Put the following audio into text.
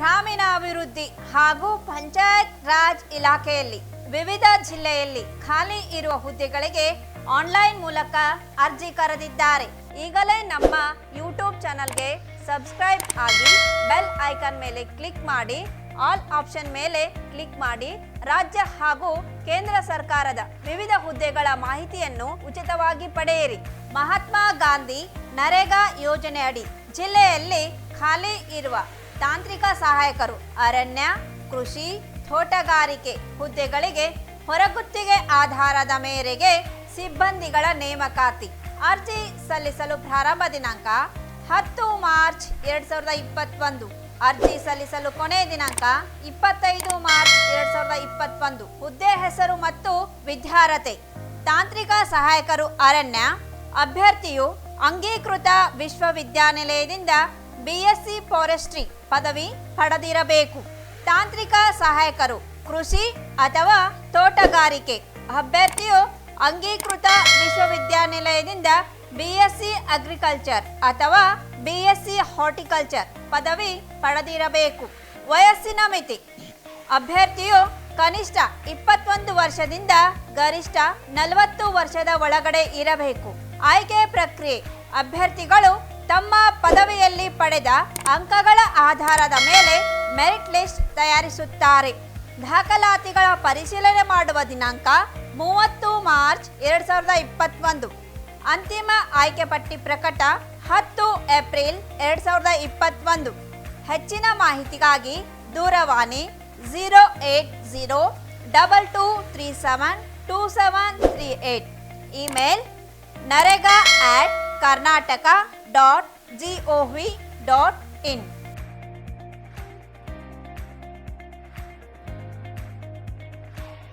ಗ್ರಾಮೀಣಾಭಿವೃದ್ಧಿ ಹಾಗೂ ಪಂಚಾಯತ್ ರಾಜ್ ಇಲಾಖೆಯಲ್ಲಿ ವಿವಿಧ ಜಿಲ್ಲೆಯಲ್ಲಿ ಖಾಲಿ ಇರುವ ಹುದ್ದೆಗಳಿಗೆ ಆನ್ಲೈನ್ ಮೂಲಕ ಅರ್ಜಿ ಕರೆದಿದ್ದಾರೆ. ಈಗಲೇ ನಮ್ಮ ಯೂಟ್ಯೂಬ್ ಚಾನಲ್ಗೆ ಸಬ್ಸ್ಕ್ರೈಬ್ ಆಗಿ ಬೆಲ್ ಐಕಾನ್ ಮೇಲೆ ಕ್ಲಿಕ್ ಮಾಡಿ, ಆಲ್ ಆಪ್ಷನ್ ಮೇಲೆ ಕ್ಲಿಕ್ ಮಾಡಿ, ರಾಜ್ಯ ಹಾಗೂ ಕೇಂದ್ರ ಸರ್ಕಾರದ ವಿವಿಧ ಹುದ್ದೆಗಳ ಮಾಹಿತಿಯನ್ನು ಉಚಿತವಾಗಿ ಪಡೆಯಿರಿ. ಮಹಾತ್ಮ ಗಾಂಧಿ ನರೇಗಾ ಯೋಜನೆ ಅಡಿ ಜಿಲ್ಲೆಯಲ್ಲಿ ಖಾಲಿ ಇರುವ ತಾಂತ್ರಿಕ ಸಹಾಯಕರು, ಅರಣ್ಯ, ಕೃಷಿ, ತೋಟಗಾರಿಕೆ ಹುದ್ದೆಗಳಿಗೆ ಹೊರಗುತ್ತಿಗೆ ಆಧಾರದ ಮೇರೆಗೆ ಸಿಬ್ಬಂದಿಗಳ ನೇಮಕಾತಿ. ಅರ್ಜಿ ಸಲ್ಲಿಸಲು ಪ್ರಾರಂಭ ದಿನಾಂಕ ಹತ್ತು ಮಾರ್ಚ್ ಎರಡ್ ಸಾವಿರದ ಇಪ್ಪತ್ತೊಂದು. ಅರ್ಜಿ ಸಲ್ಲಿಸಲು ಕೊನೆ ದಿನಾಂಕ ಇಪ್ಪತ್ತೈದು ಮಾರ್ಚ್ ಎರಡ್ ಸಾವಿರದ ಇಪ್ಪತ್ತೊಂದು. ಹುದ್ದೆ ಹೆಸರು ಮತ್ತು ವಿದ್ಯಾರ್ಹತೆ. ತಾಂತ್ರಿಕ ಸಹಾಯಕರು, ಅರಣ್ಯ, ಅಭ್ಯರ್ಥಿಯು ಅಂಗೀಕೃತ ವಿಶ್ವವಿದ್ಯಾನಿಲಯದಿಂದ ಬಿಎಸ್ಸಿ ಫಾರೆಸ್ಟ್ರಿ ಪದವಿ ಪಡೆದಿರಬೇಕು. ತಾಂತ್ರಿಕ ಸಹಾಯಕರು, ಕೃಷಿ ಅಥವಾ ತೋಟಗಾರಿಕೆ. ಅಭ್ಯರ್ಥಿಯು ಅಂಗೀಕೃತ ವಿಶ್ವವಿದ್ಯಾನಿಲಯದಿಂದ ಬಿಎಸ್ಸಿ ಅಗ್ರಿಕಲ್ಚರ್ ಅಥವಾ ಬಿಎಸ್ಸಿ ಹಾರ್ಟಿಕಲ್ಚರ್ ಪದವಿ ಪಡೆದಿರಬೇಕು. ವಯಸ್ಸಿನ ಮಿತಿ. ಅಭ್ಯರ್ಥಿಯು ಕನಿಷ್ಠ ಇಪ್ಪತ್ತೊಂದು ವರ್ಷದಿಂದ ಗರಿಷ್ಠ ನಲವತ್ತು ವರ್ಷದ ಒಳಗಡೆ ಇರಬೇಕು. ಆಯ್ಕೆ ಪ್ರಕ್ರಿಯೆ. ಅಭ್ಯರ್ಥಿಗಳು ತಮ್ಮ ಪದವಿಯಲ್ಲಿ ಪಡೆದ ಅಂಕಗಳ ಆಧಾರದ ಮೇಲೆ ಮೆರಿಟ್ ಲಿಸ್ಟ್ ತಯಾರಿಸುತ್ತಾರೆ. ದಾಖಲಾತಿಗಳ ಪರಿಶೀಲನೆ ಮಾಡುವ ದಿನಾಂಕ ಮೂವತ್ತು ಮಾರ್ಚ್ ಎರಡ್ ಸಾವಿರದ ಇಪ್ಪತ್ತೊಂದು. ಅಂತಿಮ ಆಯ್ಕೆ ಪಟ್ಟಿ ಪ್ರಕಟ ಹತ್ತು ಏಪ್ರಿಲ್ ಎರಡ್ ಸಾವಿರದ ಇಪ್ಪತ್ತೊಂದು. ಹೆಚ್ಚಿನ ಮಾಹಿತಿಗಾಗಿ ದೂರವಾಣಿ zero eight zero double two three seven two seven three eight. Email NREGA at Karnataka